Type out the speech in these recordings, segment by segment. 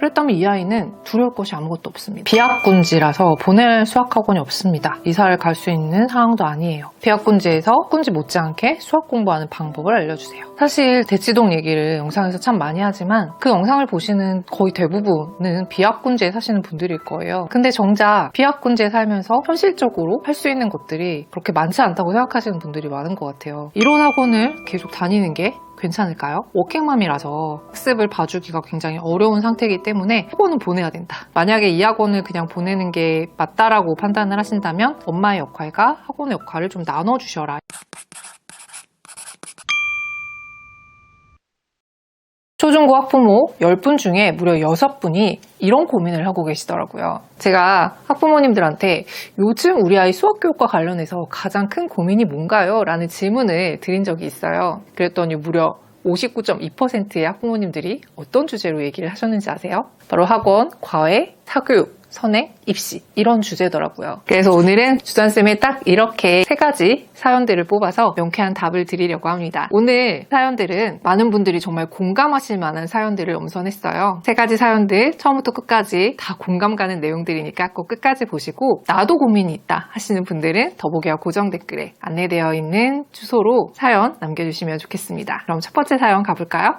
그랬다면 이 아이는 두려울 것이 아무것도 없습니다. 비학군지라서 보낼 수학학원이 없습니다. 이사를 갈 수 있는 상황도 아니에요. 비학군지에서 학군지 못지않게 수학 공부하는 방법을 알려주세요. 사실 대치동 얘기를 영상에서 참 많이 하지만 그 영상을 보시는 거의 대부분은 비학군지에 사시는 분들일 거예요. 근데 정작 비학군지에 살면서 현실적으로 할 수 있는 것들이 그렇게 많지 않다고 생각하시는 분들이 많은 것 같아요. 이론 학원을 계속 다니는 게 괜찮을까요? 워킹맘이라서 학습을 봐주기가 굉장히 어려운 상태이기 때문에 학원은 보내야 된다. 만약에 이 학원을 그냥 보내는 게 맞다라고 판단을 하신다면 엄마의 역할과 학원의 역할을 좀 나눠주셔라. 초중고 학부모 10분 중에 무려 6분이 이런 고민을 하고 계시더라고요. 제가 학부모님들한테 요즘 우리 아이 수학 교육과 관련해서 가장 큰 고민이 뭔가요? 라는 질문을 드린 적이 있어요. 그랬더니 무려 59.2%의 학부모님들이 어떤 주제로 얘기를 하셨는지 아세요? 바로 학원, 과외, 사교육, 선행, 입시 이런 주제더라고요. 그래서 오늘은 주전쌤이 딱 이렇게 세 가지 사연들을 뽑아서 명쾌한 답을 드리려고 합니다. 오늘 사연들은 많은 분들이 정말 공감하실 만한 사연들을 엄선했어요. 세 가지 사연들 처음부터 끝까지 다 공감 가는 내용들이니까 꼭 끝까지 보시고 나도 고민이 있다 하시는 분들은 더보기와 고정 댓글에 안내되어 있는 주소로 사연 남겨주시면 좋겠습니다. 그럼 첫 번째 사연 가볼까요?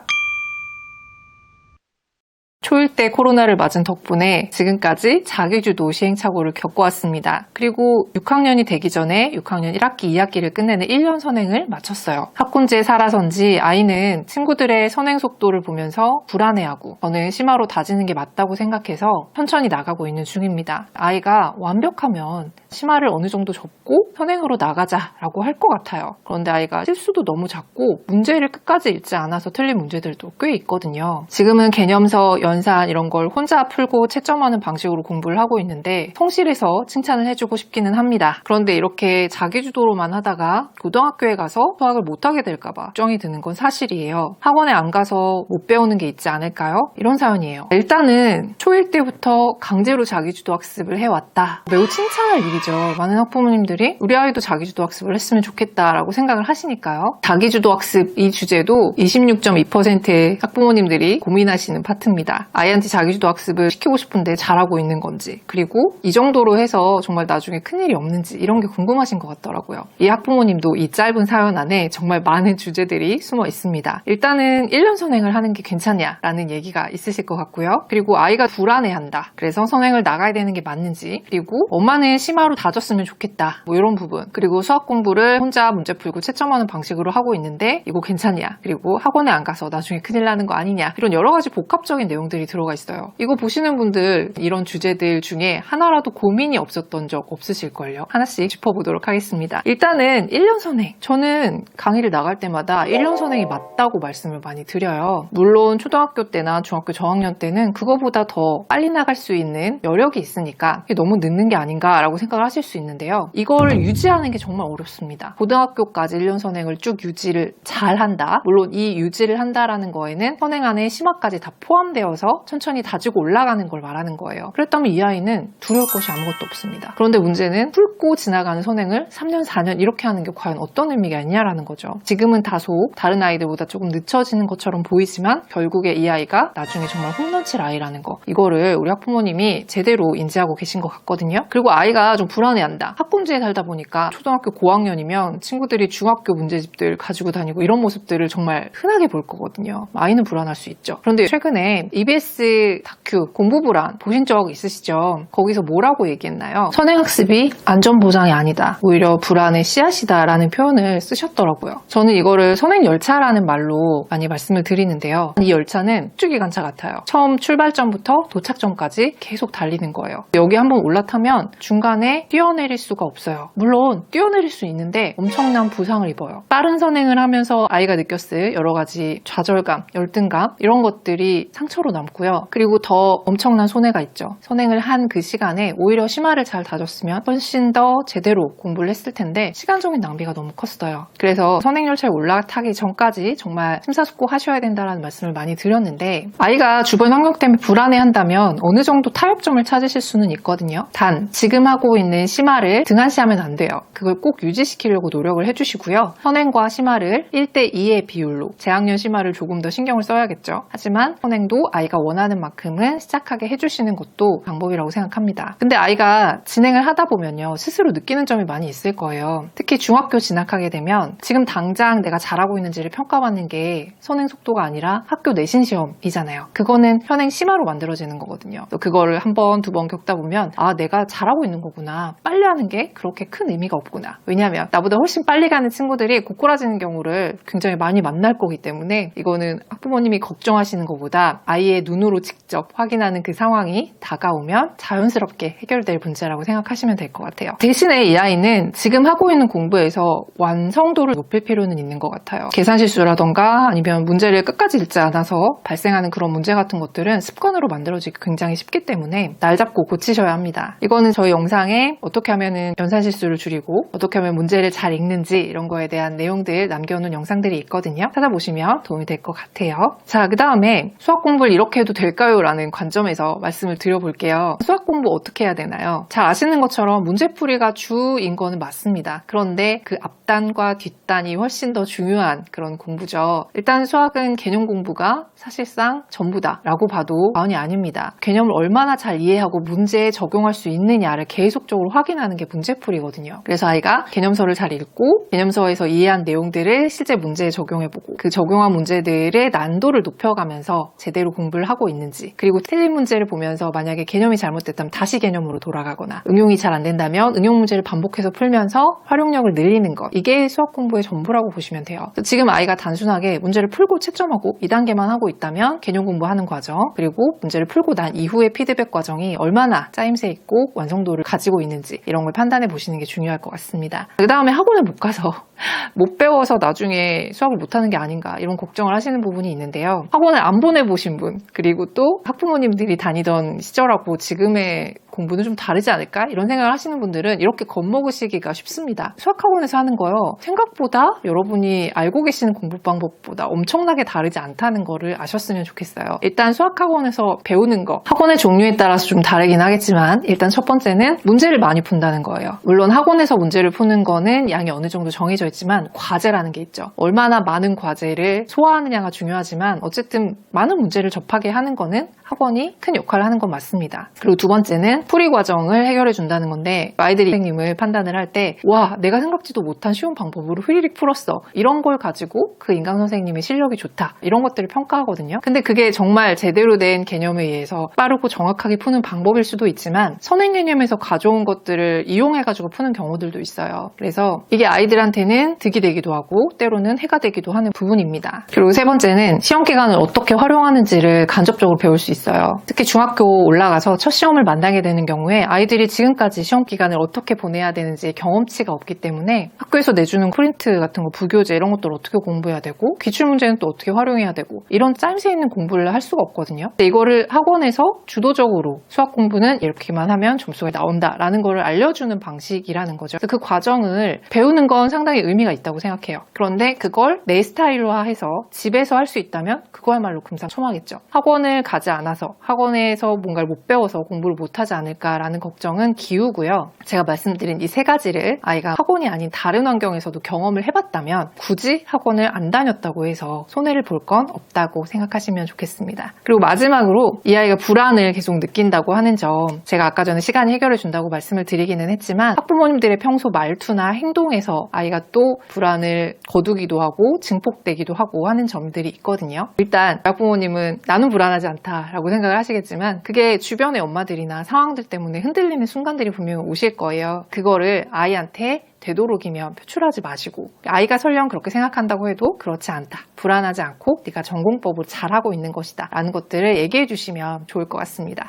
초일 때 코로나를 맞은 덕분에 지금까지 자기주도 시행착오를 겪어왔습니다. 그리고 6학년이 되기 전에 6학년 1학기, 2학기를 끝내는 1년 선행을 마쳤어요. 학군지에 살아선지 아이는 친구들의 선행 속도를 보면서 불안해하고 저는 심화로 다지는 게 맞다고 생각해서 천천히 나가고 있는 중입니다. 아이가 완벽하면 심화를 어느 정도 접고 선행으로 나가자라고 할 것 같아요. 그런데 아이가 실수도 너무 작고 문제를 끝까지 읽지 않아서 틀린 문제들도 꽤 있거든요. 지금은 개념서, 연산 이런 걸 혼자 풀고 채점하는 방식으로 공부를 하고 있는데 성실해서 칭찬을 해주고 싶기는 합니다. 그런데 이렇게 자기주도로만 하다가 고등학교에 가서 수학을 못하게 될까봐 걱정이 드는 건 사실이에요. 학원에 안 가서 못 배우는 게 있지 않을까요? 이런 사연이에요. 일단은 초1 때부터 강제로 자기주도 학습을 해왔다. 매우 칭찬할 일이 죠. 많은 학부모님들이 우리 아이도 자기주도 학습을 했으면 좋겠다라고 생각을 하시니까요. 자기주도 학습 이 주제도 26.2%의 학부모님들이 고민하시는 파트입니다. 아이한테 자기주도 학습을 시키고 싶은데 잘하고 있는 건지 그리고 이 정도로 해서 정말 나중에 큰일이 없는지 이런 게 궁금하신 것 같더라고요. 이 학부모님도 이 짧은 사연 안에 정말 많은 주제들이 숨어 있습니다. 일단은 1년 선행을 하는 게 괜찮냐라는 얘기가 있으실 것 같고요. 그리고 아이가 불안해한다. 그래서 선행을 나가야 되는 게 맞는지 그리고 엄마는 심화로 다졌으면 좋겠다. 뭐 이런 부분 그리고 수학 공부를 혼자 문제 풀고 채점하는 방식으로 하고 있는데 이거 괜찮냐 그리고 학원에 안 가서 나중에 큰일 나는 거 아니냐 이런 여러 가지 복합적인 내용들이 들어가 있어요. 이거 보시는 분들 이런 주제들 중에 하나라도 고민이 없었던 적 없으실걸요. 하나씩 짚어보도록 하겠습니다. 일단은 1년 선행. 저는 강의를 나갈 때마다 1년 선행이 맞다고 말씀을 많이 드려요. 물론 초등학교 때나 중학교 저학년 때는 그거보다 더 빨리 나갈 수 있는 여력이 있으니까 너무 늦는 게 아닌가라고 생각을 하실 수 있는데요. 이걸 유지하는 게 정말 어렵습니다. 고등학교까지 1년 선행을 쭉 유지를 잘 한다. 물론 이 유지를 한다라는 거에는 선행 안에 심화까지 다 포함되어서 천천히 다지고 올라가는 걸 말하는 거예요. 그랬다면 이 아이는 두려울 것이 아무것도 없습니다. 그런데 문제는 훑고 지나가는 선행을 3년, 4년 이렇게 하는 게 과연 어떤 의미가 있냐라는 거죠. 지금은 다소 다른 아이들보다 조금 늦춰지는 것처럼 보이지만 결국에 이 아이가 나중에 정말 홈런칠 아이라는 거. 이거를 우리 학부모님이 제대로 인지하고 계신 것 같거든요. 그리고 아이가 좀 불안해한다. 학군지에 살다 보니까 초등학교 고학년이면 친구들이 중학교 문제집들 가지고 다니고 이런 모습들을 정말 흔하게 볼 거거든요. 아이는 불안할 수 있죠. 그런데 최근에 EBS 다큐 공부 불안 보신 적 있으시죠? 거기서 뭐라고 얘기했나요? 선행학습이 안전보장이 아니다. 오히려 불안의 씨앗이다라는 표현을 쓰셨더라고요. 저는 이거를 선행열차라는 말로 많이 말씀을 드리는데요. 이 열차는 축기관차 같아요. 처음 출발점부터 도착점까지 계속 달리는 거예요. 여기 한번 올라타면 중간에 뛰어내릴 수가 없어요. 물론 뛰어내릴 수 있는데 엄청난 부상을 입어요. 빠른 선행을 하면서 아이가 느꼈을 여러 가지 좌절감, 열등감 이런 것들이 상처로 남고요. 그리고 더 엄청난 손해가 있죠. 선행을 한 그 시간에 오히려 심화를 잘 다졌으면 훨씬 더 제대로 공부를 했을 텐데 시간적인 낭비가 너무 컸어요. 그래서 선행 열차에 올라타기 전까지 정말 심사숙고 하셔야 된다는 말씀을 많이 드렸는데 아이가 주변 환경 때문에 불안해한다면 어느 정도 타협점을 찾으실 수는 있거든요. 단 지금 하고 있는 심화를 등한시하면 안 돼요. 그걸 꼭 유지시키려고 노력을 해주시고요. 선행과 심화를 1대2의 비율로 재학년 심화를 조금 더 신경을 써야겠죠. 하지만 선행도 아이가 원하는 만큼은 시작하게 해주시는 것도 방법이라고 생각합니다. 근데 아이가 진행을 하다 보면요. 스스로 느끼는 점이 많이 있을 거예요. 특히 중학교 진학하게 되면 지금 당장 내가 잘하고 있는지를 평가받는 게 선행 속도가 아니라 학교 내신 시험이잖아요. 그거는 현행 심화로 만들어지는 거거든요. 또 그거를 한 번, 두 번 겪다 보면 아, 내가 잘하고 있는 거구나. 빨리 하는 게 그렇게 큰 의미가 없구나. 왜냐하면 나보다 훨씬 빨리 가는 친구들이 고꾸라지는 경우를 굉장히 많이 만날 거기 때문에 이거는 학부모님이 걱정하시는 것보다 아이의 눈으로 직접 확인하는 그 상황이 다가오면 자연스럽게 해결될 문제라고 생각하시면 될 것 같아요. 대신에 이 아이는 지금 하고 있는 공부에서 완성도를 높일 필요는 있는 것 같아요. 계산 실수라던가 아니면 문제를 끝까지 읽지 않아서 발생하는 그런 문제 같은 것들은 습관으로 만들어지기 굉장히 쉽기 때문에 날 잡고 고치셔야 합니다. 이거는 저희 영상에 어떻게 하면은 연산 실수를 줄이고 어떻게 하면 문제를 잘 읽는지 이런 거에 대한 내용들 남겨놓은 영상들이 있거든요. 찾아보시면 도움이 될 것 같아요. 자, 그 다음에 수학 공부를 이렇게 해도 될까요? 라는 관점에서 말씀을 드려볼게요. 수학 공부 어떻게 해야 되나요? 잘 아시는 것처럼 문제풀이가 주인 거는 맞습니다. 그런데 그 앞단과 뒷단이 훨씬 더 중요한 그런 공부죠. 일단 수학은 개념 공부가 사실상 전부다라고 봐도 과언이 아닙니다. 개념을 얼마나 잘 이해하고 문제에 적용할 수 있느냐를 계속 적으로 확인하는 게 문제풀이거든요. 그래서 아이가 개념서를 잘 읽고 개념서에서 이해한 내용들을 실제 문제에 적용해보고 그 적용한 문제들의 난도를 높여가면서 제대로 공부를 하고 있는지 그리고 틀린 문제를 보면서 만약에 개념이 잘못됐다면 다시 개념으로 돌아가거나 응용이 잘 안 된다면 응용 문제를 반복해서 풀면서 활용력을 늘리는 것 이게 수학 공부의 전부라고 보시면 돼요. 지금 아이가 단순하게 문제를 풀고 채점하고 2단계만 하고 있다면 개념 공부하는 과정 그리고 문제를 풀고 난 이후의 피드백 과정이 얼마나 짜임새 있고 완성도를 가지고 있는지 이런 걸 판단해 보시는 게 중요할 것 같습니다. 그 다음에 학원을 못 가서 못 배워서 나중에 수학을 못하는 게 아닌가 이런 걱정을 하시는 부분이 있는데요. 학원을 안 보내보신 분 그리고 또 학부모님들이 다니던 시절하고 지금의 공부는 좀 다르지 않을까 이런 생각을 하시는 분들은 이렇게 겁먹으시기가 쉽습니다. 수학학원에서 하는 거요 생각보다 여러분이 알고 계시는 공부 방법보다 엄청나게 다르지 않다는 거를 아셨으면 좋겠어요. 일단 수학학원에서 배우는 거 학원의 종류에 따라서 좀 다르긴 하겠지만 일단 첫 번째는 문제를 많이 푼다는 거예요. 물론 학원에서 문제를 푸는 거는 양이 어느 정도 정해져 있지만 과제라는 게 있죠. 얼마나 많은 과제를 소화하느냐가 중요하지만 어쨌든 많은 문제를 접하게 하는 거는 학원이 큰 역할을 하는 건 맞습니다. 그리고 두 번째는 풀이 과정을 해결해 준다는 건데 아이들이 선생님을 판단을 할 때 와 내가 생각지도 못한 쉬운 방법으로 휘리릭 풀었어 이런 걸 가지고 그 인강 선생님의 실력이 좋다 이런 것들을 평가하거든요. 근데 그게 정말 제대로 된 개념에 의해서 빠르고 정확하게 푸는 방법일 수도 있지만 선행 개념에서 가져온 것들을 이용해 가지고 푸는 경우들도 있어요. 그래서 이게 아이들한테는 득이 되기도 하고 때로는 해가 되기도 하는 부분입니다. 그리고 세 번째는 시험 기간을 어떻게 활용하는지를 간접적으로 배울 수 있어요. 특히 중학교 올라가서 첫 시험을 만나게 되는 경우에 아이들이 지금까지 시험 기간을 어떻게 보내야 되는지 경험치가 없기 때문에 학교에서 내주는 프린트 같은 거 부교재 이런 것들을 어떻게 공부해야 되고 기출 문제는 또 어떻게 활용해야 되고 이런 짜임새 있는 공부를 할 수가 없거든요. 근데 이거를 학원에서 주도적으로 수학 공부는 이렇게만 하면 점수가 나온다라는 거를 알려주는 방식이라는 거죠. 그 과정을 배우는 건 상당히 의미가 있다고 생각해요. 그런데 그걸 내 스타일로해서 집에서 할 수 있다면 그거야말로 금상첨화겠죠. 학원을 가지 않아서 학원에서 뭔가를 못 배워서 공부를 못하지 않을까라는 걱정은 기우고요. 제가 말씀드린 이 세 가지를 아이가 학원이 아닌 다른 환경에서도 경험을 해봤다면 굳이 학원을 안 다녔다고 해서 손해를 볼 건 없다고 생각하시면 좋겠습니다. 그리고 마지막으로 이 아이가 불안을 계속 느낀다고 하는 점 제가 아까 전에 시간이 해결해 준다고 말씀을 드리기는 했지만 학부모님들의 평소 말투나 행동에서 아이가 또 불안을 거두기도 하고 증폭되기도 하고 하는 점들이 있거든요. 일단 학부모님은 나는 불안하지 않다라고 생각을 하시겠지만 그게 주변의 엄마들이나 상황들 때문에 흔들리는 순간들이 분명히 오실 거예요. 그거를 아이한테 되도록이면 표출하지 마시고 아이가 설령 그렇게 생각한다고 해도 그렇지 않다. 불안하지 않고 네가 전공법을 잘하고 있는 것이다. 라는 것들을 얘기해 주시면 좋을 것 같습니다.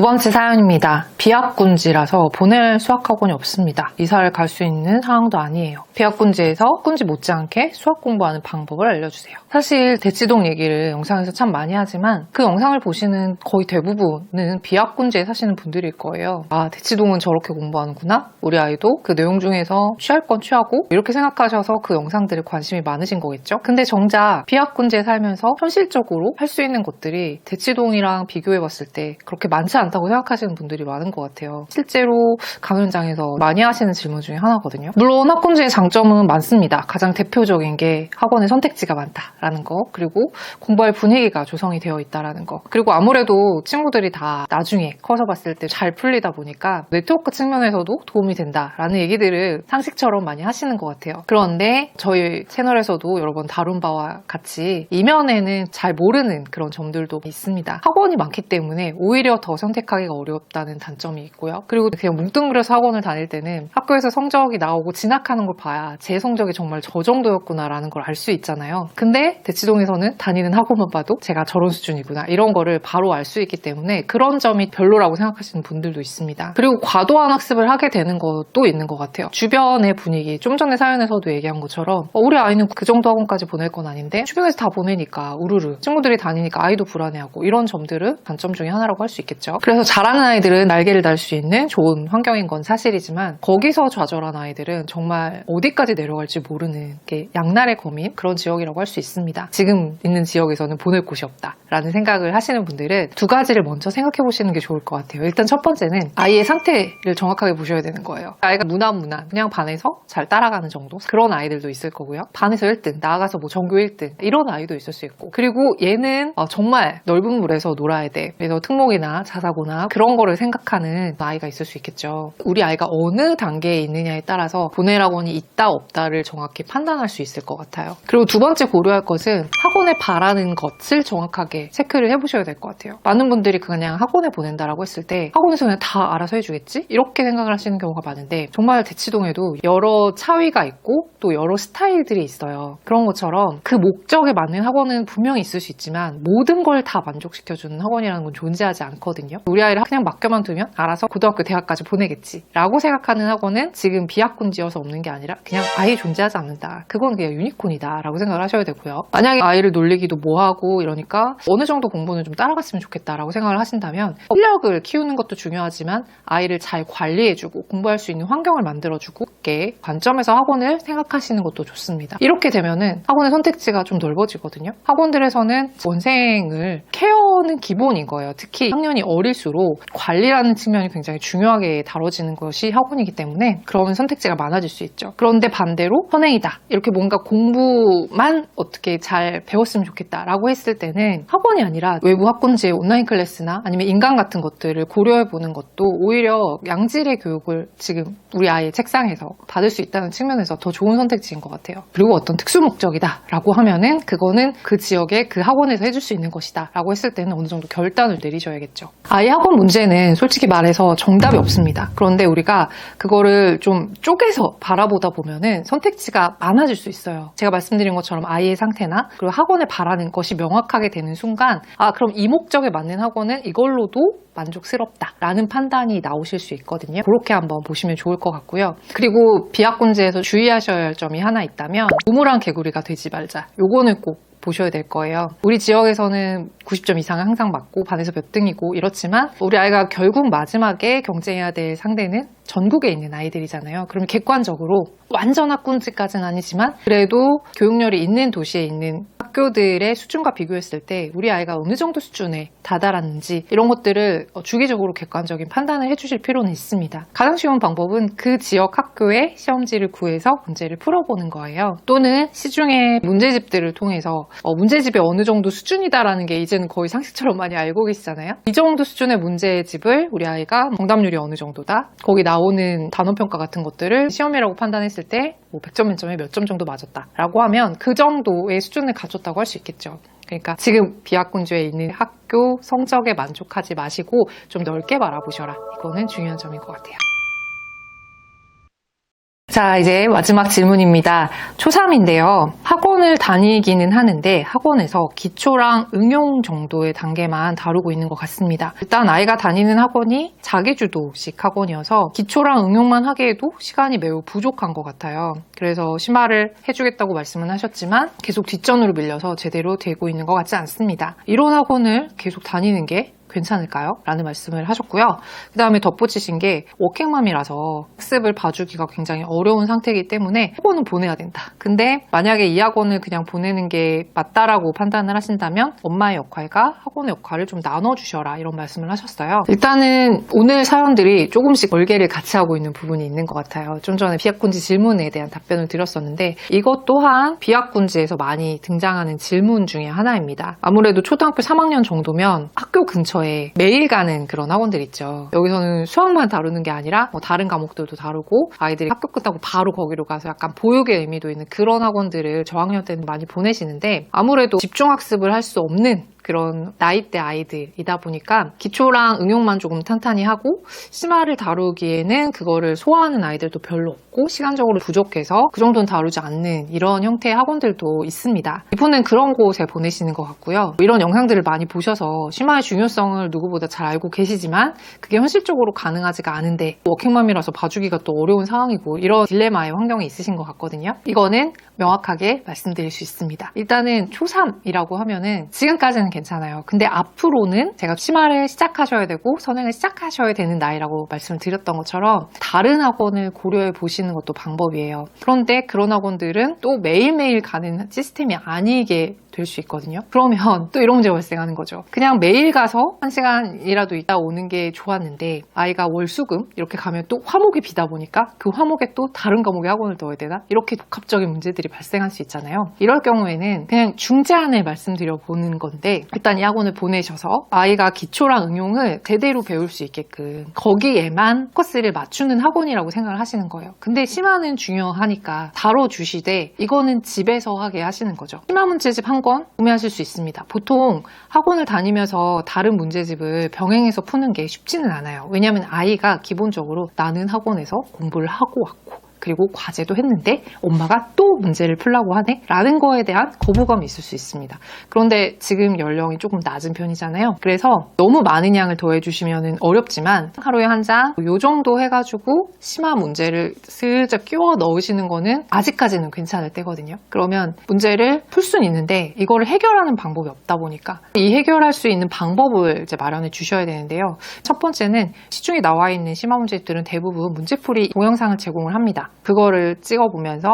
두 번째 사연입니다. 비학군지라서 보낼 수학학원이 없습니다. 이사를 갈 수 있는 상황도 아니에요. 비학군지에서 학군지 못지않게 수학 공부하는 방법을 알려주세요. 사실 대치동 얘기를 영상에서 참 많이 하지만 그 영상을 보시는 거의 대부분은 비학군지에 사시는 분들일 거예요. 아 대치동은 저렇게 공부하는구나? 우리 아이도 그 내용 중에서 취할 건 취하고 이렇게 생각하셔서 그 영상들에 관심이 많으신 거겠죠? 근데 정작 비학군지에 살면서 현실적으로 할 수 있는 것들이 대치동이랑 비교해 봤을 때 그렇게 많지 않다. 않다고 생각하시는 분들이 많은 것 같아요. 실제로 강연장에서 많이 하시는 질문 중에 하나거든요. 물론 학군제의 장점은 많습니다. 가장 대표적인 게 학원의 선택지가 많다라는 거, 그리고 공부할 분위기가 조성이 되어 있다라는 거, 그리고 아무래도 친구들이 다 나중에 커서 봤을 때 잘 풀리다 보니까 네트워크 측면에서도 도움이 된다라는 얘기들을 상식처럼 많이 하시는 것 같아요. 그런데 저희 채널에서도 여러 번 다룬 바와 같이 이면에는 잘 모르는 그런 점들도 있습니다. 학원이 많기 때문에 오히려 더 선택하기가 어렵다는 단점이 있고요. 그리고 그냥 뭉뚱그려서 학원을 다닐 때는 학교에서 성적이 나오고 진학하는 걸 봐야 제 성적이 정말 저 정도였구나라는 걸 알 수 있잖아요. 근데 대치동에서는 다니는 학원만 봐도 제가 저런 수준이구나 이런 거를 바로 알 수 있기 때문에 그런 점이 별로라고 생각하시는 분들도 있습니다. 그리고 과도한 학습을 하게 되는 것도 있는 것 같아요. 주변의 분위기 좀 전에 사연에서도 얘기한 것처럼 어, 우리 아이는 그 정도 학원까지 보낼 건 아닌데 주변에서 다 보내니까 우르르 친구들이 다니니까 아이도 불안해하고 이런 점들은 단점 중에 하나라고 할 수 있겠죠. 그래서 잘하는 아이들은 날개를 달 수 있는 좋은 환경인 건 사실이지만 거기서 좌절한 아이들은 정말 어디까지 내려갈지 모르는 게 양날의 검인 그런 지역이라고 할 수 있습니다. 지금 있는 지역에서는 보낼 곳이 없다라는 생각을 하시는 분들은 두 가지를 먼저 생각해 보시는 게 좋을 것 같아요. 일단 첫 번째는 아이의 상태를 정확하게 보셔야 되는 거예요. 아이가 무난무난 그냥 반에서 잘 따라가는 정도 그런 아이들도 있을 거고요. 반에서 1등 나아가서 뭐 전교 1등 이런 아이도 있을 수 있고 그리고 얘는 어, 정말 넓은 물에서 놀아야 돼. 그래서 특목이나 자사 고나 그런 거를 생각하는 아이가 있을 수 있겠죠. 우리 아이가 어느 단계에 있느냐에 따라서 학원이 있다 없다를 정확히 판단할 수 있을 것 같아요. 그리고 두 번째 고려할 것은 학원에 바라는 것을 정확하게 체크를 해보셔야 될 것 같아요. 많은 분들이 그냥 학원에 보낸다라고 했을 때 학원에서 그냥 다 알아서 해주겠지? 이렇게 생각을 하시는 경우가 많은데 정말 대치동에도 여러 차위가 있고 또 여러 스타일들이 있어요. 그런 것처럼 그 목적에 맞는 학원은 분명히 있을 수 있지만 모든 걸 다 만족시켜주는 학원이라는 건 존재하지 않거든요. 우리 아이를 그냥 맡겨만 두면 알아서 고등학교, 대학까지 보내겠지. 라고 생각하는 학원은 지금 비학군지여서 없는 게 아니라 그냥 아예 존재하지 않는다. 그건 그냥 유니콘이다. 라고 생각을 하셔야 되고요. 만약에 아이를 놀리기도 뭐하고 이러니까 어느 정도 공부는 좀 따라갔으면 좋겠다 라고 생각을 하신다면 실력을 키우는 것도 중요하지만 아이를 잘 관리해주고 공부할 수 있는 환경을 만들어주고 게 관점에서 학원을 생각하시는 것도 좋습니다. 이렇게 되면은 학원의 선택지가 좀 넓어지거든요. 학원들에서는 원생을 케어는 기본인 거예요. 특히 학년이 어릴수록 관리라는 측면이 굉장히 중요하게 다뤄지는 것이 학원이기 때문에 그런 선택지가 많아질 수 있죠. 그런데 반대로 선행이다. 이렇게 뭔가 공부만 어떻게 잘 배웠으면 좋겠다라고 했을 때는 학원이 아니라 외부 학군지의 온라인 클래스나 아니면 인강 같은 것들을 고려해 보는 것도 오히려 양질의 교육을 지금 우리 아이의 책상에서 받을 수 있다는 측면에서 더 좋은 선택지인 것 같아요. 그리고 어떤 특수 목적이다라고 하면은 그거는 그 지역의 그 학원에서 해줄 수 있는 것이다라고 했을 때는 어느 정도 결단을 내리셔야겠죠. 아이 학원 문제는 솔직히 말해서 정답이 없습니다. 그런데 우리가 그거를 좀 쪼개서 바라보다 보면은 선택지가 많아질 수 있어요. 제가 말씀드린 것처럼 아이의 상태나 그리고 학원에 바라는 것이 명확하게 되는 순간 아 그럼 이 목적에 맞는 학원은 이걸로도 만족스럽다라는 판단이 나오실 수 있거든요. 그렇게 한번 보시면 좋을 것 같고요. 그리고 비학군제에서 주의하셔야 할 점이 하나 있다면 우물한 개구리가 되지 말자. 요거는 꼭 보셔야 될 거예요. 우리 지역에서는 90점 이상을 항상 맞고 반에서 몇 등이고 이렇지만 우리 아이가 결국 마지막에 경쟁해야 될 상대는 전국에 있는 아이들이잖아요. 그럼 객관적으로 완전 학군지까지는 아니지만 그래도 교육열이 있는 도시에 있는 학교들의 수준과 비교했을 때 우리 아이가 어느 정도 수준에 다다랐는지 이런 것들을 어, 주기적으로 객관적인 판단을 해주실 필요는 있습니다. 가장 쉬운 방법은 그 지역 학교의 시험지를 구해서 문제를 풀어보는 거예요. 또는 시중의 문제집들을 통해서 어, 문제집이 어느 정도 수준이다라는 게 이제 는 거의 상식처럼 많이 알고 계시잖아요. 이 정도 수준의 문제집을 우리 아이가 정답률이 어느 정도다. 거기 나오는 단원평가 같은 것들을 시험이라고 판단했을 때 뭐 100점 만점에 몇 점 정도 맞았다 라고 하면 그 정도의 수준을 갖췄다고 할 수 있겠죠. 그러니까 지금 비학군주에 있는 학교 성적에 만족하지 마시고 좀 넓게 바라보셔라. 이거는 중요한 점인 것 같아요. 자, 이제 마지막 질문입니다. 초3인데요. 학원을 다니기는 하는데 학원에서 기초랑 응용 정도의 단계만 다루고 있는 것 같습니다. 일단 아이가 다니는 학원이 자기주도식 학원이어서 기초랑 응용만 하기에도 시간이 매우 부족한 것 같아요. 그래서 심화를 해주겠다고 말씀은 하셨지만 계속 뒷전으로 밀려서 제대로 되고 있는 것 같지 않습니다. 이런 학원을 계속 다니는 게 괜찮을까요? 라는 말씀을 하셨고요. 그 다음에 덧붙이신 게 워킹맘이라서 학습을 봐주기가 굉장히 어려운 상태이기 때문에 학원은 보내야 된다. 근데 만약에 이 학원을 그냥 보내는 게 맞다라고 판단을 하신다면 엄마의 역할과 학원의 역할을 좀 나눠주셔라 이런 말씀을 하셨어요. 일단은 오늘 사연들이 조금씩 별개를 같이 하고 있는 부분이 있는 것 같아요. 좀 전에 비학군지 질문에 대한 답변을 드렸었는데 이것 또한 비학군지에서 많이 등장하는 질문 중에 하나입니다. 아무래도 초등학교 3학년 정도면 학교 근처 에 매일 가는 그런 학원들 있죠. 여기서는 수학만 다루는 게 아니라 뭐 다른 과목들도 다루고 아이들이 학교 끝나고 바로 거기로 가서 약간 보육의 의미도 있는 그런 학원들을 저학년 때는 많이 보내시는데 아무래도 집중학습을 할 수 없는 그런 나이대 아이들이다 보니까 기초랑 응용만 조금 탄탄히 하고 심화를 다루기에는 그거를 소화하는 아이들도 별로 없고 시간적으로 부족해서 그 정도는 다루지 않는 이런 형태의 학원들도 있습니다. 이분은 그런 곳에 보내시는 것 같고요. 이런 영상들을 많이 보셔서 심화의 중요성을 누구보다 잘 알고 계시지만 그게 현실적으로 가능하지가 않은데 워킹맘이라서 봐주기가 또 어려운 상황이고 이런 딜레마의 환경에 있으신 것 같거든요. 이거는 명확하게 말씀드릴 수 있습니다. 일단은 초3이라고 하면은 지금까지는 괜찮아요. 근데 앞으로는 제가 심화를 시작하셔야 되고 선행을 시작하셔야 되는 나이라고 말씀을 드렸던 것처럼 다른 학원을 고려해 보시는 것도 방법이에요. 그런데 그런 학원들은 또 매일매일 가는 시스템이 아니게 될 수 있거든요. 그러면 또 이런 문제가 발생하는 거죠. 그냥 매일 가서 한 시간이라도 있다 오는 게 좋았는데 아이가 월수금 이렇게 가면 또 화목이 비다 보니까 그 화목에 또 다른 과목에 학원을 넣어야 되나? 이렇게 복합적인 문제들이 발생할 수 있잖아요. 이럴 경우에는 그냥 중재안을 말씀드려 보는 건데 일단 이 학원을 보내셔서 아이가 기초랑 응용을 제대로 배울 수 있게끔 거기에만 포커스를 맞추는 학원이라고 생각을 하시는 거예요. 근데 심화는 중요하니까 다뤄주시되 이거는 집에서 하게 하시는 거죠. 심화 문제집 한 권 구매하실 수 있습니다. 보통 학원을 다니면서 다른 문제집을 병행해서 푸는 게 쉽지는 않아요. 왜냐하면 아이가 기본적으로 나는 학원에서 공부를 하고 왔고 그리고 과제도 했는데 엄마가 또 문제를 풀라고 하네? 라는 거에 대한 거부감이 있을 수 있습니다. 그런데 지금 연령이 조금 낮은 편이잖아요. 그래서 너무 많은 양을 더해주시면 어렵지만 하루에 한 장, 요 정도 해가지고 심화 문제를 슬쩍 끼워 넣으시는 거는 아직까지는 괜찮을 때거든요. 그러면 문제를 풀 수는 있는데 이거를 해결하는 방법이 없다 보니까 이 해결할 수 있는 방법을 이제 마련해 주셔야 되는데요. 첫 번째는 시중에 나와 있는 심화 문제들은 대부분 문제풀이 동영상을 제공을 합니다. 그거를 찍어보면서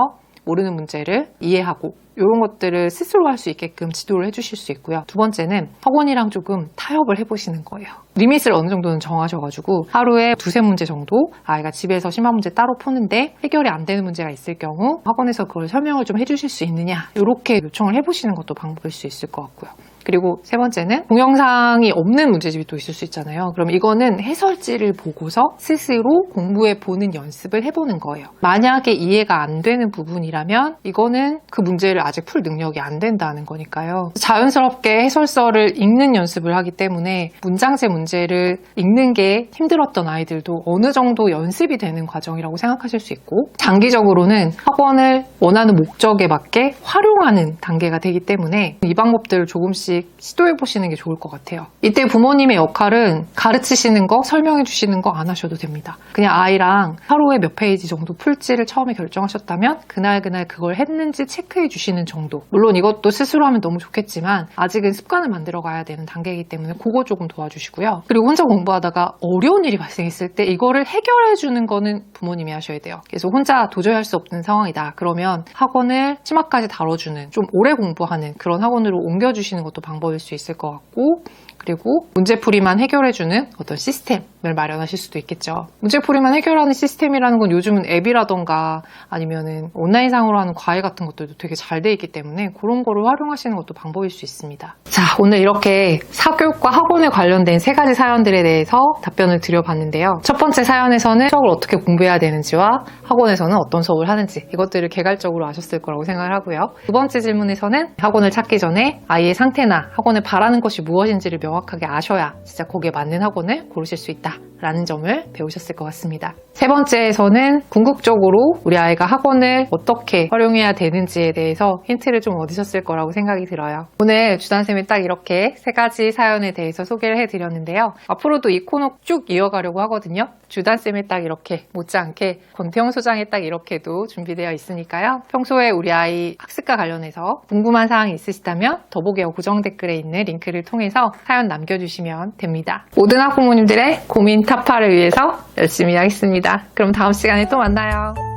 모르는 문제를 이해하고 이런 것들을 스스로 할 수 있게끔 지도를 해주실 수 있고요. 두 번째는 학원이랑 조금 타협을 해보시는 거예요. 리밋을 어느 정도는 정하셔가지고 하루에 두세 문제 정도 아이가 집에서 심화 문제 따로 푸는데 해결이 안 되는 문제가 있을 경우 학원에서 그걸 설명을 좀 해주실 수 있느냐 이렇게 요청을 해보시는 것도 방법일 수 있을 것 같고요. 그리고 세 번째는 동영상이 없는 문제집이 또 있을 수 있잖아요. 그럼 이거는 해설지를 보고서 스스로 공부해 보는 연습을 해보는 거예요. 만약에 이해가 안 되는 부분이라면 이거는 그 문제를 아직 풀 능력이 안 된다는 거니까요. 자연스럽게 해설서를 읽는 연습을 하기 때문에 문장제 문제를 읽는 게 힘들었던 아이들도 어느 정도 연습이 되는 과정이라고 생각하실 수 있고 장기적으로는 학원을 원하는 목적에 맞게 활용하는 단계가 되기 때문에 이 방법들을 조금씩 시도해 보시는 게 좋을 것 같아요. 이때 부모님의 역할은 가르치시는 거, 설명해 주시는 거 안 하셔도 됩니다. 그냥 아이랑 하루에 몇 페이지 정도 풀지를 처음에 결정하셨다면 그날 그날 그걸 했는지 체크해 주시는 정도. 물론 이것도 스스로 하면 너무 좋겠지만 아직은 습관을 만들어 가야 되는 단계이기 때문에 그거 조금 도와주시고요. 그리고 혼자 공부하다가 어려운 일이 발생했을 때 이거를 해결해 주는 거는 부모님이 하셔야 돼요. 그래서 혼자 도저히 할 수 없는 상황이다. 그러면 학원을 심화까지 다뤄주는 좀 오래 공부하는 그런 학원으로 옮겨주시는 것도 방법일 수 있을 것 같고 그리고 문제풀이만 해결해주는 어떤 시스템을 마련하실 수도 있겠죠. 문제풀이만 해결하는 시스템이라는 건 요즘은 앱이라던가 아니면은 온라인상으로 하는 과외 같은 것들도 되게 잘 돼 있기 때문에 그런 거를 활용하시는 것도 방법일 수 있습니다. 자, 오늘 이렇게 사교육과 학원에 관련된 세 가지 사연들에 대해서 답변을 드려봤는데요. 첫 번째 사연에서는 수업을 어떻게 공부해야 되는지와 학원에서는 어떤 수업을 하는지 이것들을 개괄적으로 아셨을 거라고 생각을 하고요. 두 번째 질문에서는 학원을 찾기 전에 아이의 상태나 학원을 바라는 것이 무엇인지를 명 확하게 아셔야 진짜 거기에 맞는 학원을 고르실 수 있다. 라는 점을 배우셨을 것 같습니다. 세 번째에서는 궁극적으로 우리 아이가 학원을 어떻게 활용해야 되는지에 대해서 힌트를 좀 얻으셨을 거라고 생각이 들어요. 오늘 주단쌤이 딱 이렇게 세 가지 사연에 대해서 소개를 해드렸는데요. 앞으로도 이 코너 쭉 이어가려고 하거든요. 주단쌤이 딱 이렇게 못지않게 권태영 소장이 딱 이렇게도 준비되어 있으니까요. 평소에 우리 아이 학습과 관련해서 궁금한 사항이 있으시다면 더보기와 고정 댓글에 있는 링크를 통해서 사연 남겨주시면 됩니다. 모든 학부모님들의 고민 타파를 위해서 열심히 하겠습니다. 그럼 다음 시간에 또 만나요.